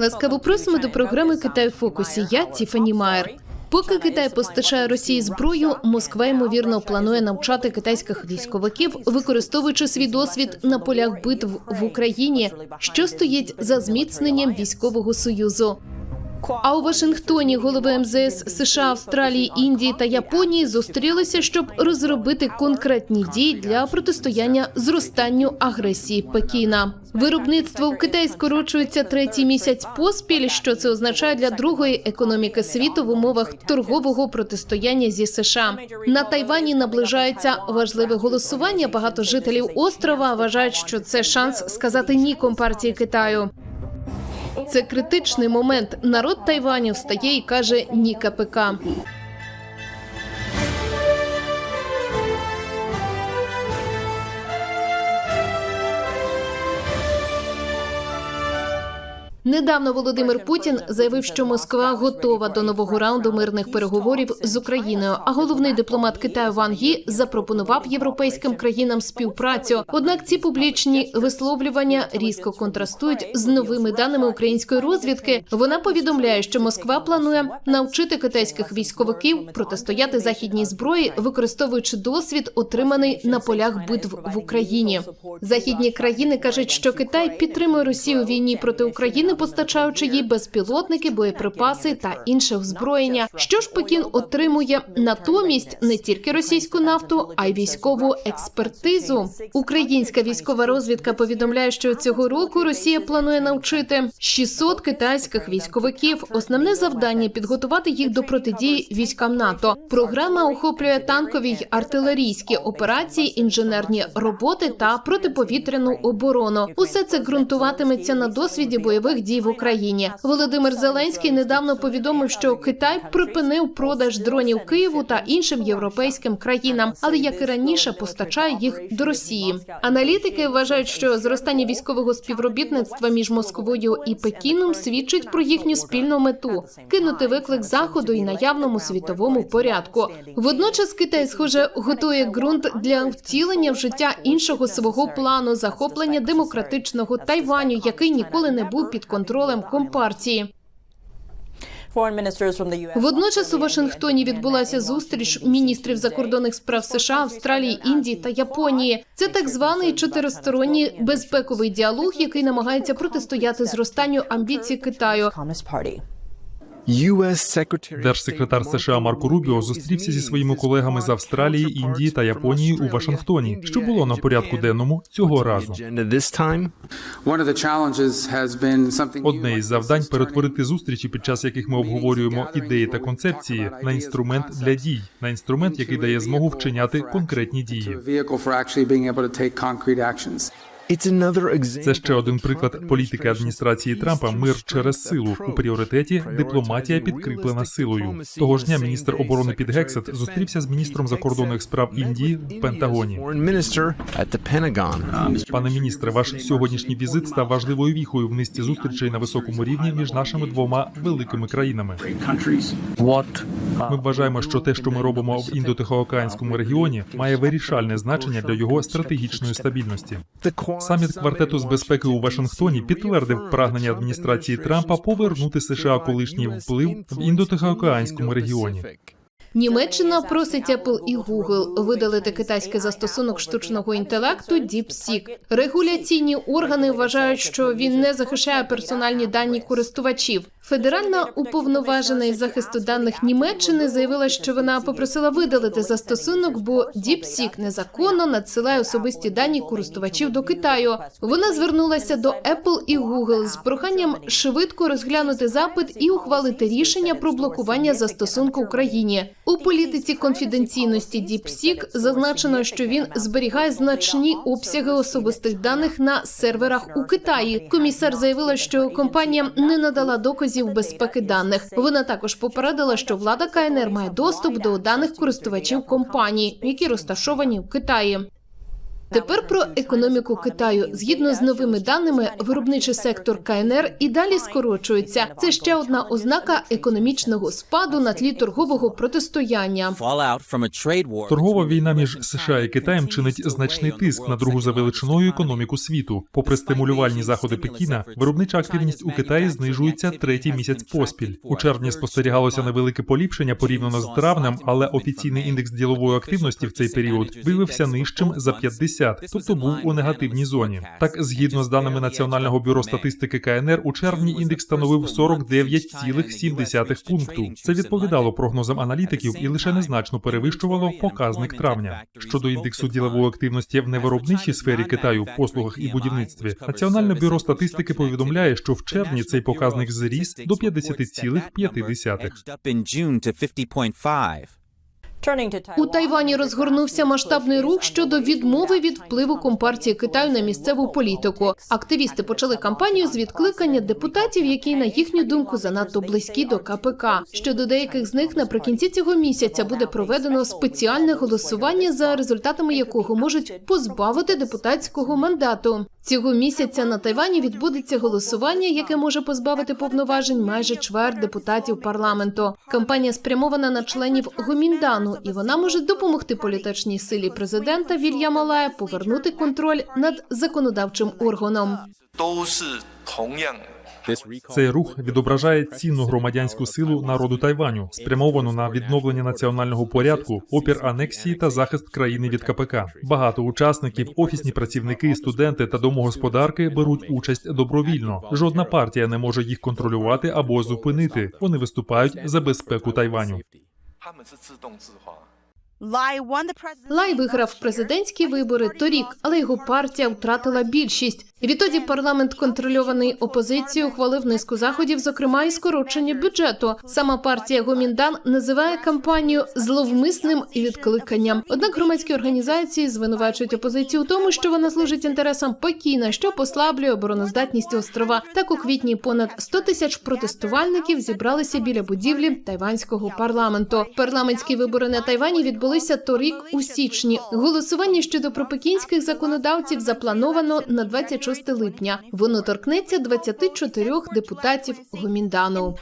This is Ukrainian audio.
Ласкаво просимо до програми Китай в фокусі. Я Тіфані Майер. Поки Китай постачає Росії зброю, Москва ймовірно планує навчати китайських військовиків, використовуючи свій досвід на полях битв в Україні, що стоїть за зміцненням військового союзу. А у Вашингтоні голови МЗС США, Австралії, Індії та Японії зустрілися, щоб розробити конкретні дії для протистояння зростанню агресії Пекіна. Виробництво в Китаї скорочується третій місяць поспіль. Що це означає для другої економіки світу в умовах торгового протистояння зі США? На Тайвані наближається важливе голосування. Багато жителів острова вважають, що це шанс сказати ні компартії Китаю. Це критичний момент. Народ Тайваню встає і каже ні КПК. Недавно Володимир Путін заявив, що Москва готова до нового раунду мирних переговорів з Україною. А головний дипломат Китаю Ван Гі запропонував європейським країнам співпрацю. Однак ці публічні висловлювання різко контрастують з новими даними української розвідки. Вона повідомляє, що Москва планує навчити китайських військовиків протистояти західній зброї, використовуючи досвід, отриманий на полях битв в Україні. Західні країни кажуть, що Китай підтримує Росію у війні проти України, постачаючи їй безпілотники, боєприпаси та інше озброєння. Що ж Пекін отримує натомість не тільки російську нафту, а й військову експертизу. Українська військова розвідка повідомляє, що цього року Росія планує навчити 600 китайських військовиків. Основне завдання підготувати їх до протидії військам НАТО. Програма охоплює танкові й артилерійські операції, інженерні роботи та протиповітряну оборону. Усе це ґрунтуватиметься на досвіді бойових дій в Україні. Володимир Зеленський недавно повідомив, що Китай припинив продаж дронів Києву та іншим європейським країнам, але як і раніше постачає їх до Росії. Аналітики вважають, що зростання військового співробітництва між Москвою і Пекіном свідчить про їхню спільну мету кинути виклик заходу і наявному світовому порядку. Водночас Китай, схоже, готує ґрунт для втілення в життя іншого свого плану захоплення демократичного Тайваню, який ніколи не був під контролем компартії. Водночас у Вашингтоні відбулася зустріч міністрів закордонних справ США, Австралії, Індії та Японії. Це так званий чотиристоронній безпековий діалог, який намагається протистояти зростанню амбіцій Китаю. Держсекретар США Марко Рубіо зустрівся зі своїми колегами з Австралії, Індії та Японії у Вашингтоні, що було на порядку денному цього разу. Одне із завдань перетворити зустрічі, під час яких ми обговорюємо ідеї та концепції, на інструмент для дій, на інструмент, який дає змогу вчиняти конкретні дії. Це ще один приклад політики адміністрації Трампа мир через силу у пріоритеті дипломатія підкріплена силою. Того ж дня міністр оборони Піт Гексет зустрівся з міністром закордонних справ Індії в Пентагоні. Пане міністре, ваш сьогоднішній візит став важливою віхою в низці зустрічей на високому рівні між нашими двома великими країнами. Ми вважаємо, що те, що ми робимо в індотихоокеанському регіоні, має вирішальне значення для його стратегічної стабільності. Саміт квартету з безпеки у Вашингтоні підтвердив прагнення адміністрації Трампа повернути США колишній вплив в індотихоокеанському регіоні. Німеччина просить Apple і Google видалити китайський застосунок штучного інтелекту DeepSeek. Регуляційні органи вважають, що він не захищає персональні дані користувачів. Федеральна уповноважена із захисту даних Німеччини заявила, що вона попросила видалити застосунок, бо DeepSeek незаконно надсилає особисті дані користувачів до Китаю. Вона звернулася до Apple і Google з проханням швидко розглянути запит і ухвалити рішення про блокування застосунку Україні. У політиці конфіденційності DeepSeek зазначено, що він зберігає значні обсяги особистих даних на серверах у Китаї. Комісар заявила, що компанія не надала доказів безпеки даних. Вона також попередила, що влада КНР має доступ до даних користувачів компанії, які розташовані в Китаї. Тепер про економіку Китаю. Згідно з новими даними, виробничий сектор КНР і далі скорочується. Це ще одна ознака економічного спаду на тлі торгового протистояння. Торгова війна між США і Китаєм чинить значний тиск на другу за величиною економіку світу. Попри стимулювальні заходи Пекіна, виробнича активність у Китаї знижується третій місяць поспіль. У червні спостерігалося невелике поліпшення порівняно з травнем, але офіційний індекс ділової активності в цей період виявився нижчим за 50, тобто був у негативній зоні. Так, згідно з даними Національного бюро статистики КНР, у червні індекс становив 49,7 пункту. Це відповідало прогнозам аналітиків і лише незначно перевищувало показник травня. Щодо індексу ділової активності в невиробничій сфері Китаю, послугах і будівництві, Національне бюро статистики повідомляє, що в червні цей показник зріс до 50,5. У Тайвані розгорнувся масштабний рух щодо відмови від впливу компартії Китаю на місцеву політику. Активісти почали кампанію з відкликання депутатів, які на їхню думку занадто близькі до КПК. Щодо деяких з них наприкінці цього місяця буде проведено спеціальне голосування, за результатами якого можуть позбавити депутатського мандату. Цього місяця на Тайвані відбудеться голосування, яке може позбавити повноважень майже чверть депутатів парламенту. Кампанія спрямована на членів Гоміндану, Вашингтону, і вона може допомогти політичній силі президента Вільяма Лая повернути контроль над законодавчим органом. Цей рух відображає цінну громадянську силу народу Тайваню, спрямовану на відновлення національного порядку, опір анексії та захист країни від КПК. Багато учасників, офісні працівники, студенти та домогосподарки беруть участь добровільно. Жодна партія не може їх контролювати або зупинити. Вони виступають за безпеку Тайваню. Лай виграв президентські вибори торік, але його партія втратила більшість. Відтоді парламент, контрольований опозицією, ухвалив низку заходів, зокрема і скорочення бюджету. Сама партія Гоміндан називає кампанію зловмисним відкликанням. Однак громадські організації звинувачують опозицію у тому, що вона служить інтересам Пекіна, що послаблює обороноздатність острова. Так у квітні понад 100 тисяч протестувальників зібралися біля будівлі тайванського парламенту. Парламентські вибори на Тайвані відбулися торік у січні. Голосування щодо пропекінських законодавців заплановано на 26 липня. Воно торкнеться 24 депутатів Гоміндану.